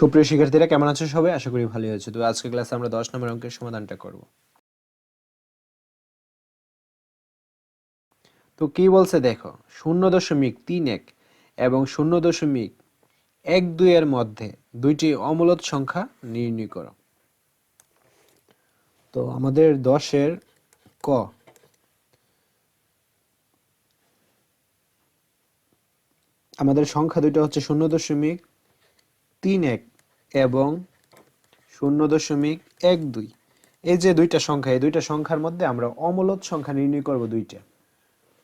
সুপ্রিয় শিক্ষার্থীরা, কেমন আছো সবাই? আশা করি ভালোই আছো। তো আজকে ক্লাসে আমরা দশ নম্বর অঙ্কের সমাধানটা করব। তো কি বলছে দেখো, শূন্য দশমিক তিন এক এবং শূন্য দশমিক এক দুই এর মধ্যে দুইটি অমূলত সংখ্যা নির্ণয় করো। তো আমাদের দশের ক। আমাদের সংখ্যা দুইটা হচ্ছে শূন্য দশমিক তিন এক এবং শূন্য দশমিক এক দুই। এই যে দুইটা সংখ্যা, এই দুইটা সংখ্যার মধ্যে আমরা অমলত সংখ্যা নির্ণয় করব দুইটা।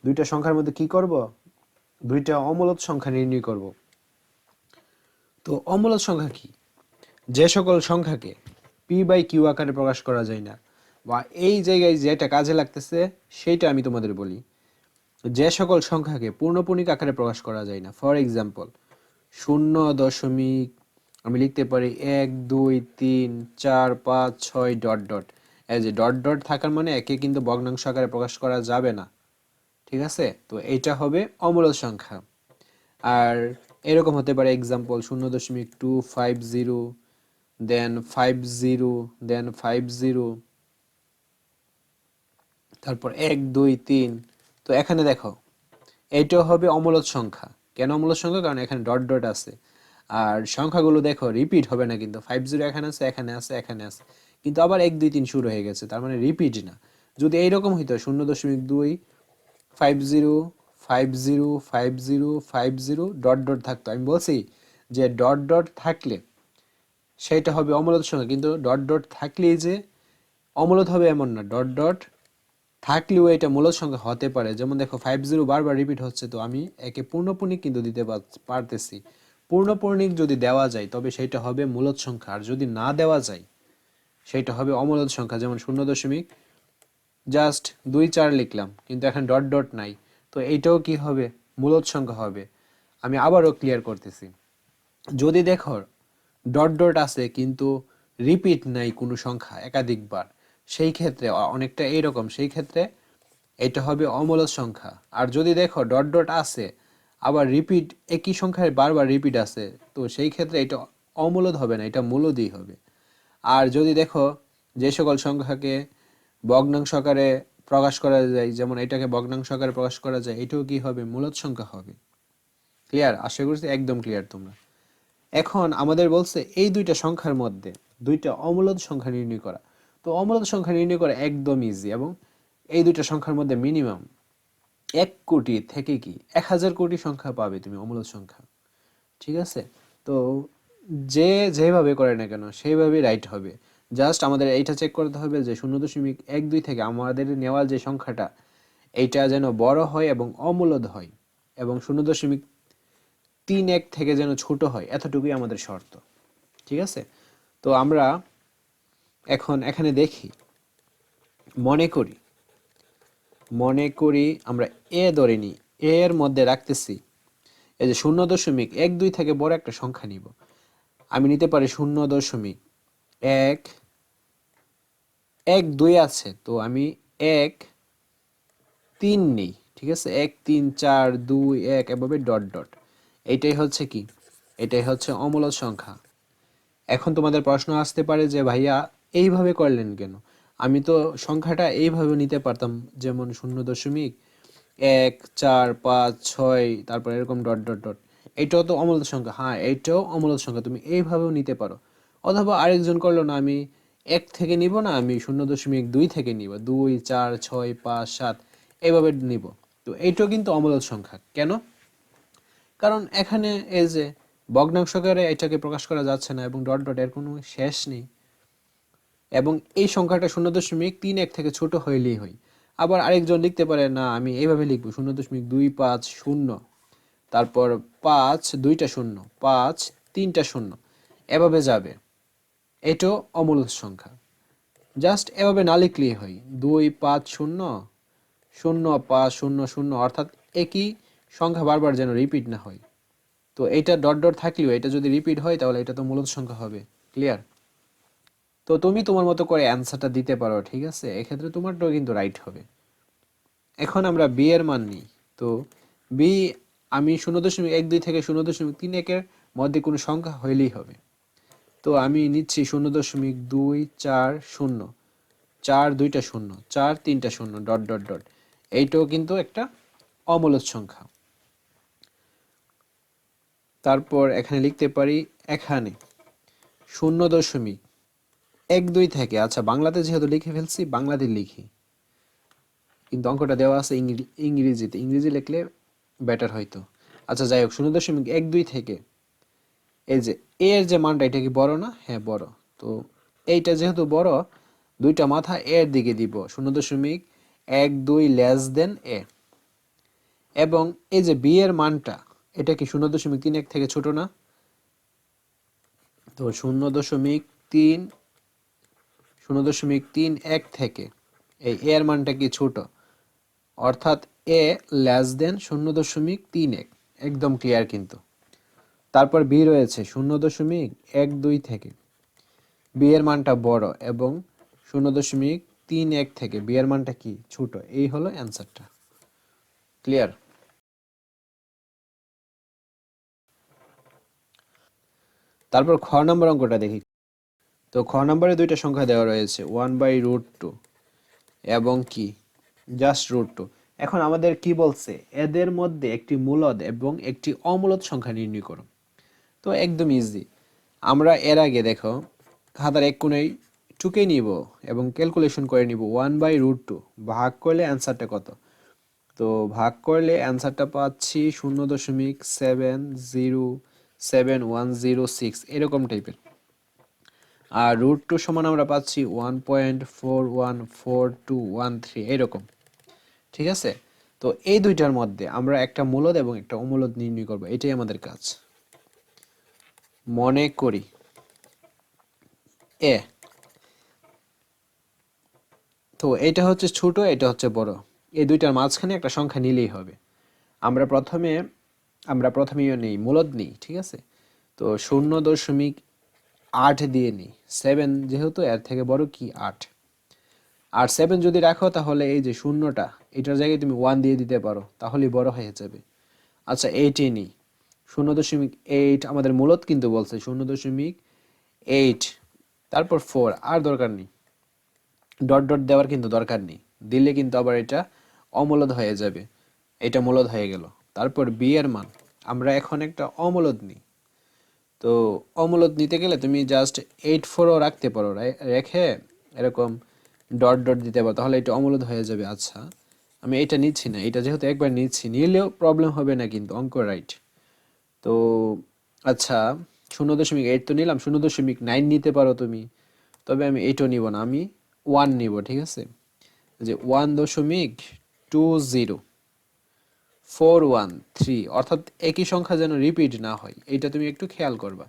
দুইটা সংখ্যার মধ্যে কি করব? দুইটা অমলত সংখ্যা নির্ণয় করব। তো অমলত সংখ্যা কি? যে সকল সংখ্যাকে পি বাই কিউ আকারে প্রকাশ করা যায় না, বা এই জায়গায় যেটা কাজে লাগতেছে, সেইটা আমি তোমাদের বলি। যে সকল সংখ্যাকে পূর্ণপূর্ণিক আকারে প্রকাশ করা যায় না, ফর এক্সাম্পল, শূন্য দশমিক আমি লিখতে পারি এক, দুই, তিন, চার, পাঁচ, ছয় ডট ডট। এই যে ডট ডট থাকার মানে একে কিন্তু ভগ্নাংশ আকারে প্রকাশ করা যাবে না। ঠিক আছে? তো এইটা হবে অমূলত সংখ্যা। আর এরকম হতে পারে এক্সাম্পল শূন্য দশমিক two five zero then five zero then five zero তারপর এক, দুই, তিন। তো এখানে দেখো, এইটাও হবে অমূলত সংখ্যা। কেন অমূলত সংখ্যা? কারণ এখানে ডট ডট আছে। আর সংখ্যাগুলো দেখো রিপিট হবে না কিন্তু। ফাইভ জিরো এখানে আছে এখানে আছে এখানে আছে। কিন্তু আবার এক, দুই, তিন শুরু হয়ে গেছে, তার মানে রিপিট না। যদি এইরকম হইতো, শূন্য দশমিক দুই five zero five zero five zero five zero dot dot থাকতো। আমি বলছি যে ডট ডট থাকলে সেইটা হবে অমূলত সংখ্যা, কিন্তু ডট ডট থাকলেই যে অমূলত হবে এমন না। ডট ডট থাকলেও এটা মূলত সংখ্যা হতে পারে। যেমন দেখো ফাইভ জিরো বারবার রিপিট হচ্ছে, তো আমি একে পূর্ণপূর্ণিক কিন্তু দিতে পার- পারতেছি। পূর্ণপূর্ণিক যদি দেওয়া যায়, তবে সেটা হবে মূলত সংখ্যা। আর যদি না দেওয়া যায়, সেটা হবে অমূলত সংখ্যা। যেমন শূন্য দশমিক জাস্ট দুই চার লিখলাম, কিন্তু এখন ডট ডট নাই। তো এইটাও কি হবে? মূলত সংখ্যা হবে। আমি আবারও ক্লিয়ার করতেছি। যদি দেখো ডট ডট আছে, কিন্তু রিপিট নাই কোনো সংখ্যা একাধিকবার, সেই ক্ষেত্রে অনেকটা এইরকম। সেই ক্ষেত্রে এটা হবে অমূলত সংখ্যা। আর যদি দেখো ডট ডট আছে আবার রিপিট একই সংখ্যায় বারবার রিপিট আছে, তো সেই ক্ষেত্রে এটা অমূলত হবে না, এটা মূলদই হবে। আর যদি দেখো, যে সকল সংখ্যাকে ভগ্নাংশ আকারে প্রকাশ করা যায়, যেমন এটাকে ভগ্নাংশ আকারে প্রকাশ করা যায়, এটাও কি হবে? মূলত সংখ্যা হবে। ক্লিয়ার আশা করছি একদম ক্লিয়ার তোমরা। এখন আমাদের বলছে এই দুইটা সংখ্যার মধ্যে দুইটা অমূলত সংখ্যা নির্ণয় করা। তো অমূলত সংখ্যা নির্ণয় করা একদম ইজি এবং এই দুইটা সংখ্যার মধ্যে মিনিমাম এক কোটি থেকে কি? এক হাজার কোটি সংখ্যা পাবে তুমি অমূলত সংখ্যা। ঠিক আছে? তো যে যেভাবে করে না কেন, সেইভাবেই রাইট হবে। জাস্ট আমাদের এইটা চেক করতে হবে যে শূন্য দশমিক এক দুই থেকে আমাদের নেওয়া যে সংখ্যাটা, এইটা যেন বড় হয় এবং অমূলদ হয় এবং শূন্য দশমিক তিন এক থেকে যেন ছোট হয়, এতটুকুই আমাদের শর্ত। ঠিক আছে? তো আমরা এখন এখানে দেখি, মনে করি মনে করি আমরা এ ধরে নিই, এর মধ্যে রাখতেছি, এই যে শূন্য দশমিক, এক, দুই থেকে বড় একটা সংখ্যা নিব। আমি নিতে পারি শূন্য দশমিক, এক এক, দুই আছে, তো আমি এক, তিন নেই, ঠিক আছে? এক, তিন, চার, দুই, এক, এভাবে ডট ডট। এইটাই হচ্ছে কি? এটাই হচ্ছে অমূলত সংখ্যা। এখন তোমাদের প্রশ্ন আসতে পারে যে ভাইয়া, এইভাবে করলেন কেন? আমি তো সংখ্যাটা এইভাবে নিতে পারতাম, যেমন শূন্য দশমিক এক, চার, পাঁচ, ছয়, তারপর এরকম ডট ডট ডট এইটাও তো অমূলত সংখ্যা। হ্যাঁ এইটাও অমূলত সংখ্যা। তুমি এইভাবেও নিতে পারো। অথবা আরেকজন করল না, আমি এক থেকে নিব না, আমি শূন্য দশমিক দুই থেকে নিব। দুই, চার, ছয়, পাঁচ, সাত, এইভাবে নিব। তো এইটাও কিন্তু অমূলত সংখ্যা। কেন? কারণ এখানে এই যে ভগ্নাংশকারে এটাকে প্রকাশ করা যাচ্ছে না এবং ডট ডট এর কোনো শেষ নেই। এবং এই সংখ্যাটা শূন্য দশমিক তিন এক থেকে ছোট হইলেই হয়। আবার আরেকজন লিখতে পারে, না, আমি এইভাবে লিখব শূন্য দশমিক দুই পাঁচ শূন্য। তারপর পাঁচ দুইটা শূন্য, পাঁচ তিনটা শূন্য। এভাবে যাবে। এটাও অমূলত সংখ্যা। জাস্ট এভাবে না লিখলেই হয়। দুই পাঁচ শূন্য শূন্য পাঁচ শূন্য শূন্য, অর্থাৎ একই সংখ্যা বারবার যেন রিপিট না হয়। তো এটা ডট ডট থাকলেও এটা যদি রিপিট হয়, তাহলে এটা তো মূলত সংখ্যা হবে। ক্লিয়ার তো তুমি তোমার মতো করে অ্যান্সারটা দিতে পারো, ঠিক আছে? এক্ষেত্রে তোমারটাও কিন্তু রাইট হবে। এখন আমরা বি এর মান নিই। তো বি আমি শূন্য দশমিক এক, দুই থেকে শূন্য দশমিক তিন একের মধ্যে কোনো সংখ্যা হইলেই হবে। তো আমি নিচ্ছি শূন্য দশমিক দুই, চার, শূন্য। চার, দুইটা শূন্য। চার, তিনটা শূন্য। Dot dot dot. এইটাও কিন্তু একটা অমূলদ সংখ্যা। তারপর এখানে লিখতে পারি এখানে শূন্য দশমিক এক দুই থেকে। আচ্ছা বাংলাতে যেহেতু লিখে ফেলছি, বাংলাতে লিখি। কিন্তু অঙ্কটা দেওয়া আছে ইংরি- ইংরেজিতে। ইংরেজি লিখলে বেটার হয়তো। আচ্ছা যাই হোক, শূন্য দশমিক এক দুই থেকে। এই যে এ এর যে মানটা, এটা কি বড় না? হ্যাঁ বড়। তো এইটা যেহেতু বড়, দুইটা মাথা এর দিকে দিব। শূন্য দশমিক এক দুই লেস দেন এ এবং এই যে বি এর মানটা, এটা কি শূন্য দশমিক তিন এক থেকে ছোট না? তো শূন্য দশমিক তিন শূন্য দশমিক তিন এক থেকে। এই এ এর মানটা কি ছোট? অর্থাৎ এ লেস দেন শূন্য দশমিক তিন এক। একদম ক্লিয়ার কিন্তু। তারপর বি রয়েছে শূন্য দশমিক এক দুই থেকে। বি এর মানটা বড় এবং শূন্য দশমিক তিন এক থেকে। বি এর মানটা কি ছোট? এই হলো অ্যান্সারটা ক্লিয়ার তারপর খ নম্বর অঙ্কটা দেখি। তো খ নম্বরে দুইটা সংখ্যা দেওয়া রয়েছে ওয়ান বাই রুট টু এবং কি? জাস্ট রুট টু এখন আমাদের কি বলছে? এদের মধ্যে একটি মূলদ এবং একটি অমূলদ সংখ্যা নির্ণয় করো। তো একদম ইজি আমরা এর আগে দেখো, খাতার এক কোণেই টুকে নিব এবং ক্যালকুলেশন করে নিব ওয়ান বাই রুট টু ভাগ করলে অ্যান্সারটা কত? তো ভাগ করলে অ্যান্সারটা পাচ্ছি শূন্য দশমিক seven zero seven one zero six এরকম টাইপের আর রুট টু সমান আমরা পাচ্ছি one point four one four two one three এরকম। ঠিক আছে? তো এই দুইটার মধ্যে আমরা একটা মূলদ এবং একটা অমূলদ নির্ণয় করব, এটাই আমাদের কাজ। মনে করি। এ। তো এটা হচ্ছে ছোট, এটা হচ্ছে বড়। এই দুইটার মাঝখানে একটা সংখ্যা নিলেই হবে। আমরা প্রথমে, আমরা প্রথমেই নেই, মূলদ নেই, ঠিক আছে? তো শূন্য দশমিক আট দিয়ে নিই সেভেন যেহেতু, এর থেকে বড় কি আট? আর সেভেন যদি রাখো, তাহলে এই যে শূন্যটা, এটার জায়গায় তুমি ওয়ান দিয়ে দিতে পারো, তাহলেই বড় হয়ে যাবে। আচ্ছা এইটই নিই শূন্য দশমিক এইট আমাদের মূলত কিন্তু বলছে, শূন্য দশমিক এইট তারপর ফোর আর দরকার নেই। ডট ডট দেওয়ার কিন্তু দরকার নেই। দিলে কিন্তু আবার এটা অমূলদ হয়ে যাবে। এটা মূলদ হয়ে গেল। তারপর বি এর মান। আমরা এখন একটা অমূলদ নিই। তো অমূলত নিতে গেলে তুমি জাস্ট এইট ফোরও রাখতে পারো রেখে এরকম ডট ডট দিতে পারো, তাহলে এটা অমূলদ হয়ে যাবে। আচ্ছা আমি এটা নিচ্ছি না, এটা যেহেতু একবার নিচ্ছি, নিলেও প্রবলেম হবে না কিন্তু, অঙ্ক রাইট তো আচ্ছা শূন্য দশমিক এইট তো নিলাম, শূন্য দশমিক নাইন নিতে পারো তুমি, তবে আমি এইটও নিব না, আমি ওয়ান নিব, ঠিক আছে? যে ওয়ান দশমিক two zero four one three, অর্থাৎ একই সংখ্যা যেন রিপিট না হয়। এটা তুমি একটু খেয়াল করবা।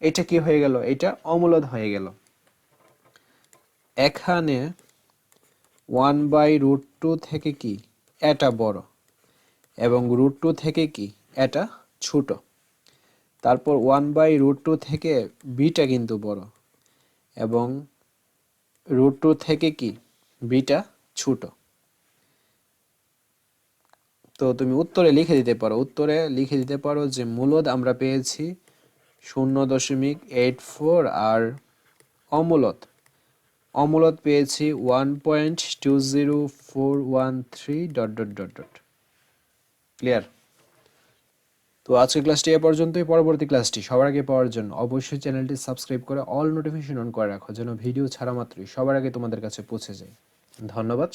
এটা কি হয়ে গেল? এটা অমূলদ হয়ে গেল। এখানে ওয়ান বাই রুট টু থেকে কি? এটা বড়। এবং রুট টু থেকে কি? এটা ছোট। তারপর ওয়ান বাই রুট টু থেকে বিটা কিন্তু বড়। এবং রুট টু থেকে কি? বিটা ছোট। তো তুমি উত্তরে লিখে দিতে পারো। উত্তরে লিখে দিতে পারো যে মূলদ আমরা পেয়েছি শূন্য দশমিক এইট ফোর আর অমূলত অমূলত পেয়েছি one point two zero four one three dot dot dot dot clear তো আজকের ক্লাসটি এ পর্যন্তই। পরবর্তী ক্লাসটি সবার আগে পাওয়ার জন্য অবশ্যই চ্যানেলটি সাবস্ক্রাইব করে অল নোটিফিকেশন অন করে রাখো, যেন ভিডিও ছাড়া মাত্রই সবার আগে তোমাদের কাছে পৌঁছে যায়। ধন্যবাদ।